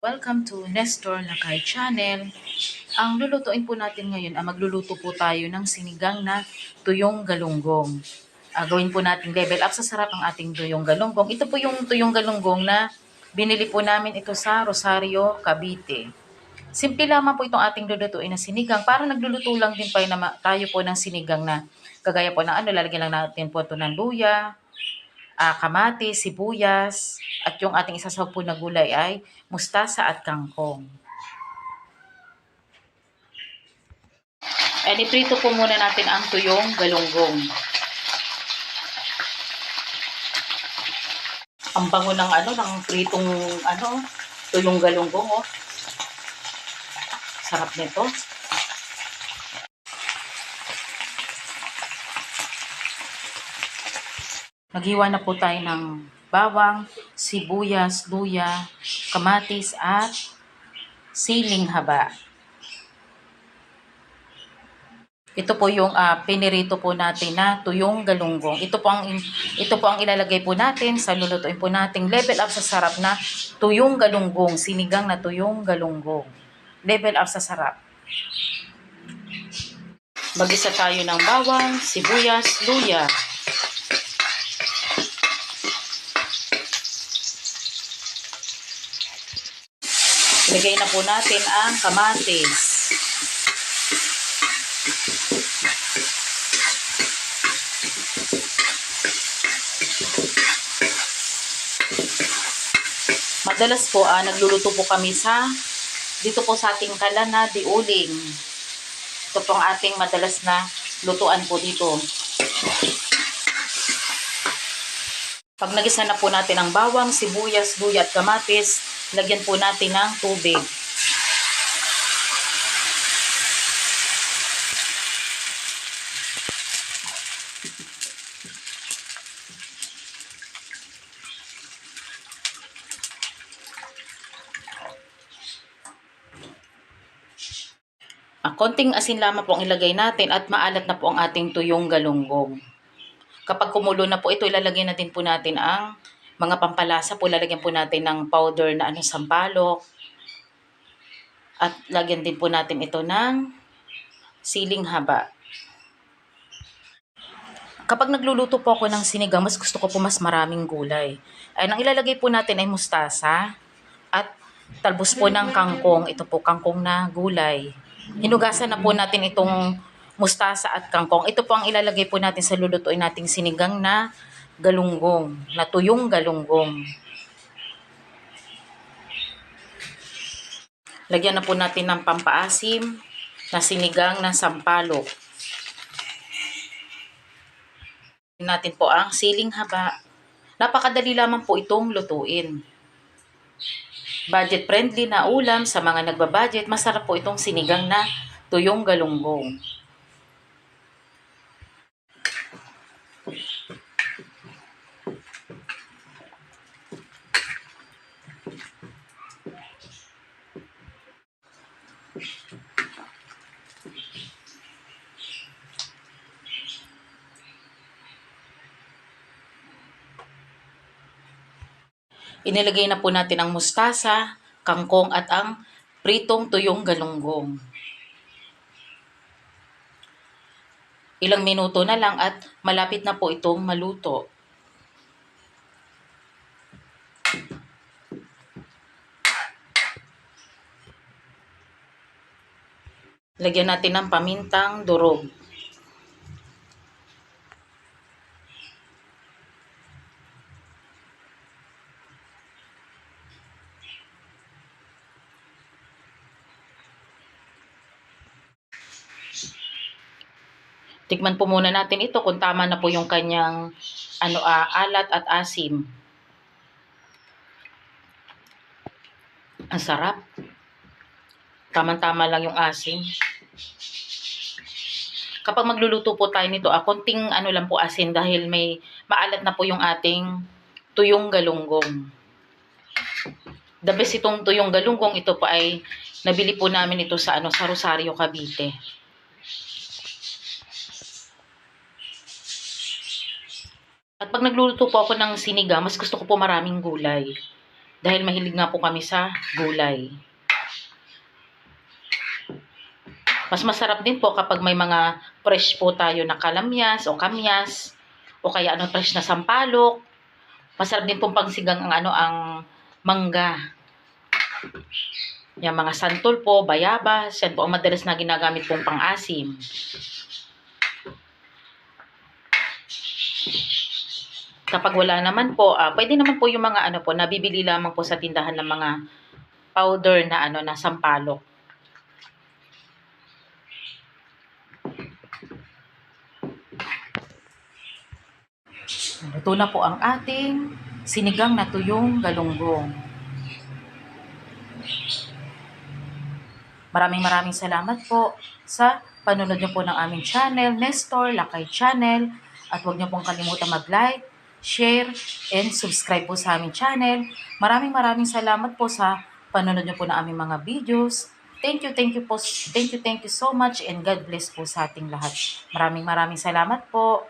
Welcome to Nestor Lakay Channel. Ang lulutuin po natin ngayon, ah, magluluto po tayo ng sinigang na tuyong galunggong. Ah, gawin po natin level up sa sarap ang ating tuyong galunggong. Ito po yung tuyong galunggong na binili po namin ito sa Rosario, Cavite. Simple lamang po itong ating lulutuin na sinigang. Para nagluluto lang din pa tayo po ng sinigang na kagaya po ng ano, lalagyan lang natin po ito ng luya, ah, kamatis, sibuyas, at yung ating isasaw po na gulay ay mustasa at kangkong. And iprito po muna natin ang tuyong galunggong. Ang bango ng ano, ng pritong ano, tuyong galunggong, oh. Sarap nito. Naghiwa na po tayo ng bawang, sibuyas, luya, kamatis at siling haba. Ito po yung ah, pinirito po natin na tuyong galunggong. Ito po ang ito po ang ilalagay po natin sa lulutuin po nating level up sa sarap na tuyong galunggong, sinigang na tuyong galunggong. Level up sa sarap. Magisa tayo ng bawang, sibuyas, luya. Ilagay na po natin ang kamatis. Madalas po, ah, nagluluto po kami sa dito po sa ating kalan na diuling. Ito po ang ating madalas na lutuan po dito. Pag nagisa na po natin ang bawang, sibuyas, luya at kamatis, lagyan po natin ng tubig. Konting asin lamang po ang ilagay natin at maalat na po ang ating tuyong galunggong. Kapag kumulo na po ito, ilalagay na din po natin ang mga pampalasa po. Lalagyan po natin ng powder na ano, sampalok. At lagyan din po natin ito ng siling haba. Kapag nagluluto po ako ng sinigang, mas gusto ko po mas maraming gulay. Ay, ang ilalagay po natin ay mustasa at talbos po ng kangkong. Ito po kangkong na gulay. Hinugasan na po natin itong mustasa at kangkong. Ito po ang ilalagay po natin sa lulutuin nating sinigang na galunggong, na tuyong galunggong. Lagyan na po natin ng pampaasim na sinigang na sampalok. natin po ang siling haba. Napakadali lamang po itong lutuin. Budget friendly na ulam sa mga nagbabudget. Masarap po itong sinigang na tuyong galunggong. Inilagay na po natin ang mustasa, kangkong at ang pritong tuyong galunggong. Ilang minuto na lang at malapit na po itong maluto. Lagyan natin ng pamintang durog. Tikman po muna natin ito kung tama na po yung kanyang ano ah, alat at asim. Ang sarap. Tama-tama lang yung asim. Kapag magluluto po tayo nito, ah, konting ano lang po asin dahil may maalat na po yung ating tuyong galunggong. The best itong tuyong galunggong, ito po ay nabili po namin ito sa ano sa Rosario, Cavite. Pag nagluluto po ako ng sinigang, mas gusto ko po maraming gulay. Dahil mahilig nga po kami sa gulay. Mas masarap din po kapag may mga fresh po tayo na kalamyas o kamyas o kaya ano fresh na sampalok. Masarap din pong pangsigang ang ano ang mangga. Yung mga santol po, bayabas, yan po ang madalas na ginagamit pong pang-asim. Kapag wala naman po, ah, pwede naman po yung mga ano po, nabibili lamang po sa tindahan ng mga powder na ano na sampalok. Luto na po ang ating sinigang na tuyong galunggong. Maraming maraming salamat po sa panunod niyo po ng aming channel, Nestor Lakay Channel. At huwag niyo pong kalimutan mag-like, share, and subscribe po sa aming channel. Maraming maraming salamat po sa panunod niyo po ng aming mga videos. Thank you, thank you po, thank you, thank you so much and God bless po sa ating lahat. Maraming maraming salamat po.